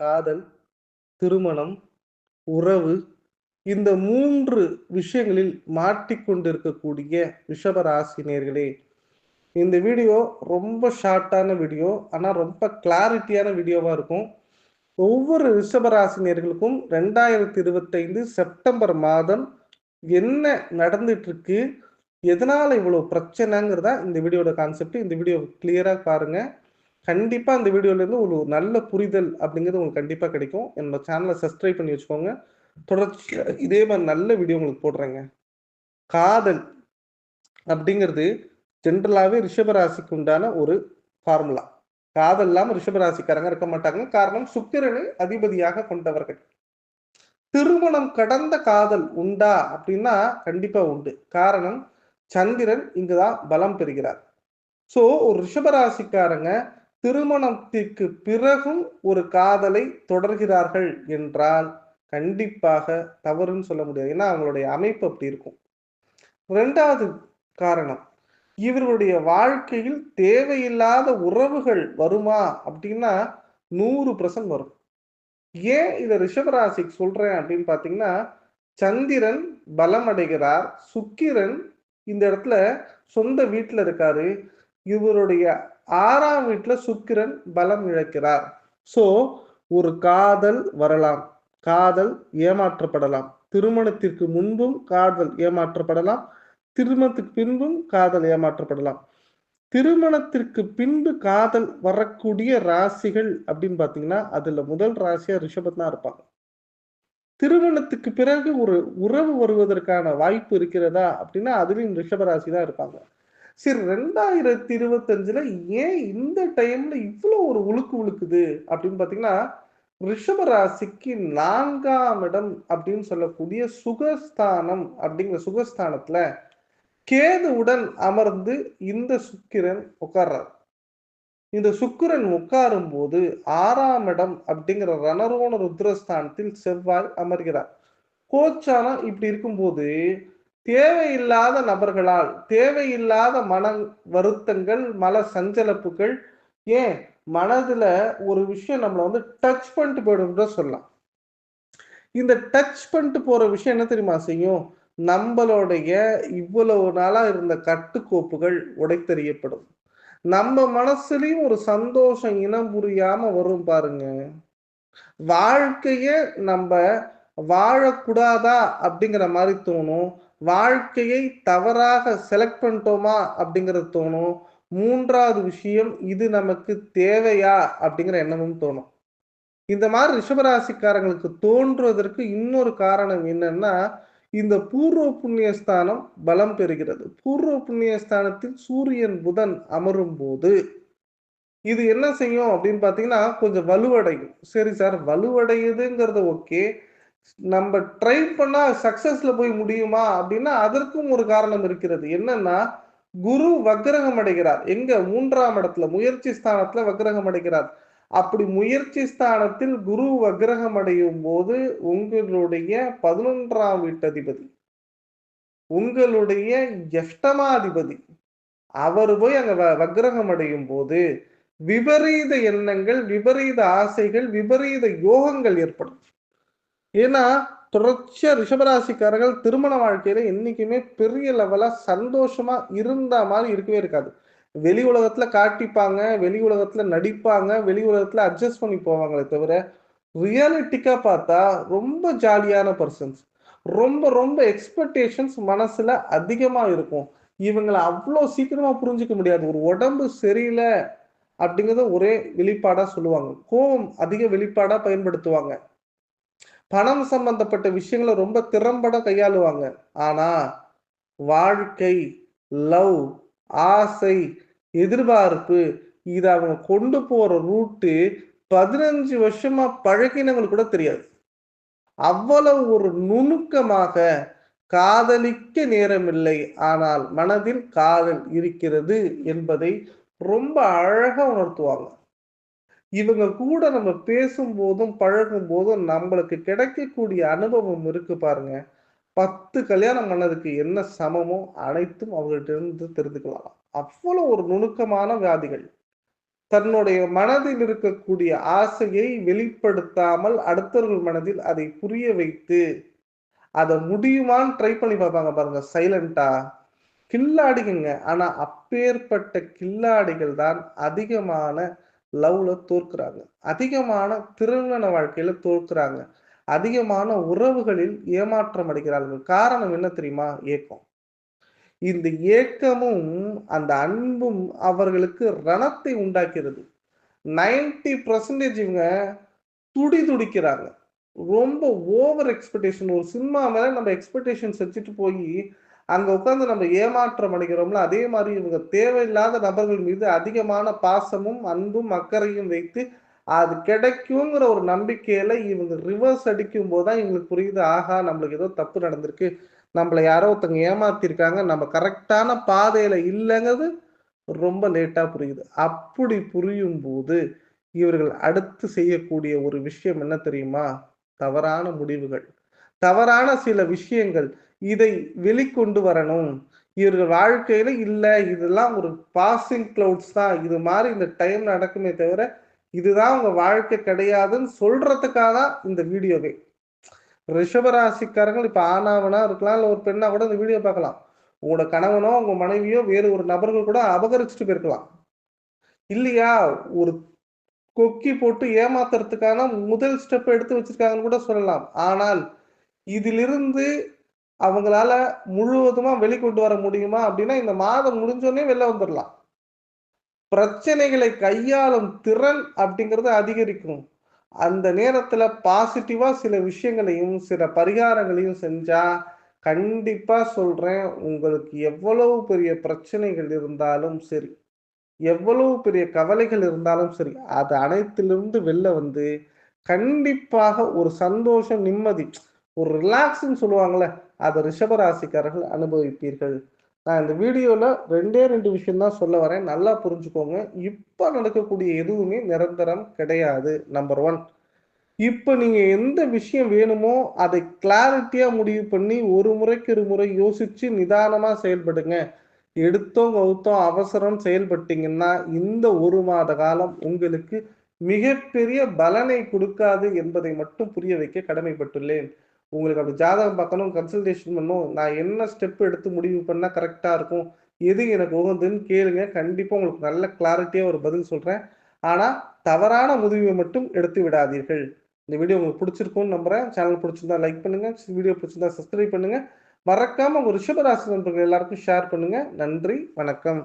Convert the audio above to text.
காதல் திருமணம் உறவு இந்த மூன்று விஷயங்களில் மாட்டிக்கொண்டிருக்கக்கூடிய ரிஷபராசினியர்களே இந்த வீடியோ ரொம்ப ஷார்ட்டான வீடியோ ஆனால் ரொம்ப கிளாரிட்டியான வீடியோவாக இருக்கும். ஒவ்வொரு ரிஷபராசினியர்களுக்கும் ரெண்டாயிரத்தி இருபத்தைந்து செப்டம்பர் மாதம் என்ன நடந்துட்டு இருக்கு எதனால இவ்வளவு பிரச்சனைங்கிறதா இந்த வீடியோட கான்செப்ட் இந்த வீடியோ கிளியரா பாருங்க. கண்டிப்பாக அந்த வீடியோலேருந்து ஒரு நல்ல புரிதல் அப்படிங்கிறது உங்களுக்கு கண்டிப்பாக கிடைக்கும். என்னோட சேனலை சப்ஸ்கிரைப் பண்ணி வச்சுக்கோங்க. தொடர்ச்சி இதே மாதிரி நல்ல வீடியோ உங்களுக்கு போடுறேங்க. காதல் அப்படிங்கிறது ஜென்ரலாகவே ரிஷபராசிக்கு உண்டான ஒரு ஃபார்முலா காதல் இல்லாமல் ரிஷபராசிக்காரங்க இருக்க மாட்டாங்க. காரணம் சுக்கிரனை அதிபதியாக கொண்டவர்கள். திருமணம் கடந்த காதல் உண்டா அப்படின்னா கண்டிப்பா உண்டு. காரணம் சந்திரன் இங்குதான் பலம் பெறுகிறார். சோ ஒரு ரிஷபராசிக்காரங்க திருமணத்திற்கு பிறகும் ஒரு காதலை தொடர்கிறார்கள் என்றால் கண்டிப்பாக தவறுன்னு சொல்ல முடியாது. ஏன்னா அவங்களுடைய அமைப்பு அப்படி இருக்கும். ரெண்டாவது காரணம் இவர்களுடைய வாழ்க்கையில் தேவையில்லாத உறவுகள் வருமா அப்படின்னா நூறு பர்சன்ட் வரும். ஏன் இதை ரிஷபராசிக்கு சொல்றேன் அப்படின்னு பாத்தீங்கன்னா சந்திரன் பலம் அடைகிறார் சுக்கிரன் இந்த இடத்துல சொந்த வீட்டில் இருக்காரு. இவருடைய ஆறாம் வீட்டுல சுக்கிரன் பலம் இழக்கிறார். சோ ஒரு காதல் வரலாம். காதல் ஏமாற்றப்படலாம். திருமணத்திற்கு முன்பும் காதல் ஏமாற்றப்படலாம். திருமணத்துக்கு பின்பும் காதல் ஏமாற்றப்படலாம். திருமணத்திற்கு பின்பு காதல் வரக்கூடிய ராசிகள் அப்படின்னு பாத்தீங்கன்னா அதுல முதல் ராசியா ரிஷபத் தான் இருப்பாங்க. திருமணத்துக்கு பிறகு ஒரு உறவு வருவதற்கான வாய்ப்பு இருக்கிறதா அப்படின்னா அதுலயும் ரிஷபராசி தான் இருப்பாங்க. சரி ரெண்டாயிரத்தி இருபத்தஞ்சுல ஏன் இந்த டைம்ல இவ்வளோ ஒரு உழுக்கு உழுக்குது? அப்படின்னு பாத்தீங்கன்னா ரிஷப ராசிக்கு நான்காம் இடம் அப்படின்னு சொல்லக்கூடிய சுகஸ்தானம் அப்படிங்கிற சுகஸ்தானத்துல கேதுவுடன் அமர்ந்து இந்த சுக்கிரன் உட்கார்றார் இந்த சுக்கிரன் உட்காரும் போது ஆறாம் இடம் அப்படிங்கிற ரணரோண ருத்ரஸ்தானத்தில் செவ்வாய் அமர்கிறார். கோச்சானம் இப்படி இருக்கும்போது தேவையில்லாத நபர்களால் தேவையில்லாத மன வருத்தங்கள் மன சஞ்சலப்புகள் ஏன்? மனதுல ஒரு விஷயம் நம்மளை வந்து டச் பண்ணிட்டு போயிடும்னு சொல்லலாம். இந்த டச் பண்ணிட்டு போற விஷயம் என்ன தெரியுமா செய்யும்? நம்மளுடைய இவ்வளவு நாளா இருந்த கட்டுக்கோப்புகள் உடைத்தெறியப்படும். நம்ம மனசுலயும் ஒரு சந்தோஷம் இனம் புரியாம வரும் பாருங்க. வாழ்க்கைய நம்ம வாழக்கூடாதா அப்படிங்கிற மாதிரி தோணும். வாழ்க்கையை தவறாக செலக்ட் பண்ணிட்டோமா அப்படிங்கிறது தோணும். மூன்றாவது விஷயம் இது நமக்கு தேவையா அப்படிங்கிற எண்ணமும் தோணும். இந்த மாதிரி ரிஷபராசிக்காரங்களுக்கு தோன்றுவதற்கு இன்னொரு காரணம் என்னன்னா இந்த பூர்வ புண்ணியஸ்தானம் பலம் பெறுகிறது. பூர்வ புண்ணியஸ்தானத்தில் சூரியன் புதன் அமரும் போது இது என்ன செய்யும் அப்படின்னு பார்த்தீங்கன்னா கொஞ்சம் வலுவடையும். சரி சார் வலுவடையுதுங்கிறது ஓகே நம்ம ட்ரை பண்ணா சக்சஸ்ல போய் முடியுமா? அப்படின்னா அதற்கும் ஒரு காரணம் இருக்கிறது. என்னன்னா குரு வக்ரகம் அடைகிறார். எங்க? மூன்றாம் இடத்துல முயற்சி ஸ்தானத்துல வக்ரகம் அடைகிறார். அப்படி முயற்சி ஸ்தானத்தில் குரு வக்ரகம் அடையும் போது உங்களுடைய பதினொன்றாம் வீட்டதிபதி உங்களுடைய எஷ்டமாதிபதி அவர் போய் அங்க வக்ரகம் அடையும் போது விபரீத எண்ணங்கள் விபரீத ஆசைகள் விபரீத யோகங்கள் ஏற்படும். ஏன்னா தொடர்ச்சியா ரிஷபராசிக்காரர்கள் திருமண வாழ்க்கையில என்னைக்குமே பெரிய லெவலா சந்தோஷமா இருந்த மாதிரி இருக்கவே இருக்காது. வெளி உலகத்துல காட்டிப்பாங்க வெளி உலகத்துல நடிப்பாங்க வெளி உலகத்துல அட்ஜஸ்ட் பண்ணி போவாங்களே தவிர ரியாலிட்டிக்கா பார்த்தா ரொம்ப ஜாலியான பர்சன்ஸ் ரொம்ப ரொம்ப எக்ஸ்பெக்டேஷன்ஸ் மனசுல அதிகமா இருக்கும். இவங்களை அவ்வளோ சீக்கிரமா புரிஞ்சுக்க முடியாது. ஒரு உடம்பு சரியில்லை அப்படிங்கிறத ஒரே வெளிப்பாடா சொல்லுவாங்க. கோபம் அதிக வெளிப்பாடா பயன்படுத்துவாங்க. பணம் சம்பந்தப்பட்ட விஷயங்களை ரொம்ப திறம்பட கையாளுவாங்க. ஆனா வாழ்க்கை லவ் ஆசை எதிர்பார்ப்பு இதை அவங்க கொண்டு போற ரூட்டு பதினஞ்சு வருஷமா பழகினவங்களுக்கு கூட தெரியாது. அவ்வளவு ஒரு நுணுக்கமாக காதலிக்க நேரமில்லை. ஆனால் மனதில் காதல் இருக்கிறது என்பதை ரொம்ப அழகா உணர்த்துவாங்க. இவங்க கூட நம்ம பேசும் போதும் பழகும் போதும் நம்மளுக்கு கிடைக்கக்கூடிய அனுபவம் இருக்கு பாருங்க. பத்து கல்யாணம் பண்ணதுக்கு என்ன சமமோ அனைத்தும் அவங்கள்ட்ட இருந்து தெரிஞ்சுக்கலாம். அவ்வளவு ஒரு நுணுக்கமான வியாதிகள். தன்னுடைய மனதில் இருக்கக்கூடிய ஆசையை வெளிப்படுத்தாமல் அடுத்தவர்கள் மனதில் அதை புரிய வைத்து அதை முடியுமான்னு ட்ரை பண்ணி பார்ப்பாங்க பாருங்க சைலண்டா கில்லாடிங்க ஆனா அப்பேற்பட்ட கில்லாடிகள் தான் அதிகமான லவ்ல தோற்கிறாங்க. அதிகமான திருமண வாழ்க்கையில தோற்கிறாங்க. அதிகமான உறவுகளில் ஏமாற்றம் அடைகிறார்கள். காரணம் என்ன தெரியுமா? ஏக்கம். இந்த ஏக்கமும் அந்த அன்பும் அவர்களுக்கு ரணத்தை உண்டாக்கிறது. நைன்டி பர்சன்டேஜ் இவங்க துடி துடிக்கிறாங்க. ரொம்ப ஓவர் எக்ஸ்பெக்டேஷன் ஒரு சினிமா மேல நம்ம எக்ஸ்பெக்டேஷன்ஸ் வச்சுட்டு போய் அங்க உட்காந்து நம்ம ஏமாற்றம் அடைகிறோம்ல அதே மாதிரி இவங்க தேவையில்லாத நபர்கள் மீது அதிகமான பாசமும் அன்பும் அக்கறையும் வைத்து அது கிடைக்குங்கிற ஒரு நம்பிக்கையில இவங்க ரிவர்ஸ் அடிக்கும் போதுதான் இவங்களுக்கு புரியுது ஆஹா நம்மளுக்கு ஏதோ தப்பு நடந்திருக்கு. நம்மளை யாரோ ஒருத்தங்க ஏமாத்திருக்காங்க நம்ம கரெக்டான பாதையில இல்லைங்கிறது ரொம்ப லேட்டா புரியுது. அப்படி புரியும் போது இவர்கள் அடுத்து செய்யக்கூடிய ஒரு விஷயம் என்ன தெரியுமா? தவறான முடிவுகள். தவறான சில விஷயங்கள். இதை வெளிக்கொண்டு வரணும். இவர்கள் வாழ்க்கையில இல்லை இதெல்லாம் ஒரு பாசிங் கிளவுட்ஸ் தான். இது மாதிரி இந்த டைம் நடக்குமே தவிர இதுதான் உங்க வாழ்க்கை கிடையாதுன்னு சொல்றதுக்காக தான் இந்த வீடியோவே ரிஷபராசிக்காரங்கள் இப்ப ஆணாவனா இருக்கலாம் இல்ல ஒரு பெண்ணா கூட இந்த வீடியோ பார்க்கலாம். உங்களோட கணவனோ உங்க மனைவியோ வேறு ஒரு நபர்கள் கூட அபகரிச்சுட்டு போயிருக்கலாம். இல்லையா? ஒரு கொக்கி போட்டு ஏமாத்துறதுக்கான முதல் ஸ்டெப் எடுத்து வச்சிருக்காங்கன்னு கூட சொல்லலாம். ஆனால் இதிலிருந்து அவங்களால முழுவதுமா வெளிக்கொண்டு வர முடியுமா அப்படின்னா இந்த மாதம் முடிஞ்சோடனே வெளில வந்துடலாம் பிரச்சனைகளை கையாளும் திறன் அப்படிங்கிறது அதிகரிக்கும். அந்த நேரத்துல பாசிட்டிவா சில விஷயங்களையும் சில பரிகாரங்களையும் செஞ்சா கண்டிப்பா சொல்றேன் உங்களுக்கு எவ்வளவு பெரிய பிரச்சனைகள் இருந்தாலும் சரி எவ்வளவு பெரிய கவலைகள் இருந்தாலும் சரி அது அனைத்திலிருந்து வெளில வந்து கண்டிப்பாக ஒரு சந்தோஷம் நிம்மதி ஒரு ரிலாக்ஸ்ன்னு சொல்லுவாங்கள்ல அதை ரிஷபராசிக்காரர்கள் அனுபவிப்பீர்கள். நான் இந்த வீடியோவில் ரெண்டே ரெண்டு விஷயம் தான் சொல்ல வரேன். நல்லா புரிஞ்சுக்கோங்க. இப்போ நடக்கக்கூடிய எதுவுமே நிரந்தரம் கிடையாது நம்பர் ஒன் இப்போ நீங்கள் எந்த விஷயம் வேணுமோ அதை கிளாரிட்டியாக முடிவு பண்ணி ஒரு முறைக்கு ஒரு முறை யோசித்து நிதானமாக செயல்படுங்க. எடுத்தோம் கவுத்தோம் அவசரம் செயல்பட்டீங்கன்னா இந்த ஒரு மாத காலம் உங்களுக்கு மிகப்பெரிய பலனை கொடுக்காது என்பதை மட்டும் புரிய வைக்க கடமைப்பட்டுள்ளேன். உங்களுக்கு அப்படி ஜாதகம் பார்க்கணும் கன்சல்டேஷன் பண்ணணும். நான் என்ன ஸ்டெப் எடுத்து முடிவு பண்ணால் கரெக்டாக இருக்கும்? எது எனக்கு உகந்துன்னு கேளுங்க. கண்டிப்பாக உங்களுக்கு நல்ல கிளாரிட்டியாக ஒரு பதில் சொல்கிறேன் ஆனால் தவறான முடிவை மட்டும் எடுத்து விடாதீர்கள். இந்த வீடியோ உங்களுக்கு பிடிச்சிருக்கும்னு நம்புறேன். சேனல் பிடிச்சிருந்தா லைக் பண்ணுங்க. வீடியோ பிடிச்சிருந்தா சப்ஸ்கிரைப் பண்ணுங்க. மறக்காம உங்க ரிஷபராசி நண்பர்கள் எல்லாருக்கும் ஷேர் பண்ணுங்க. நன்றி வணக்கம்.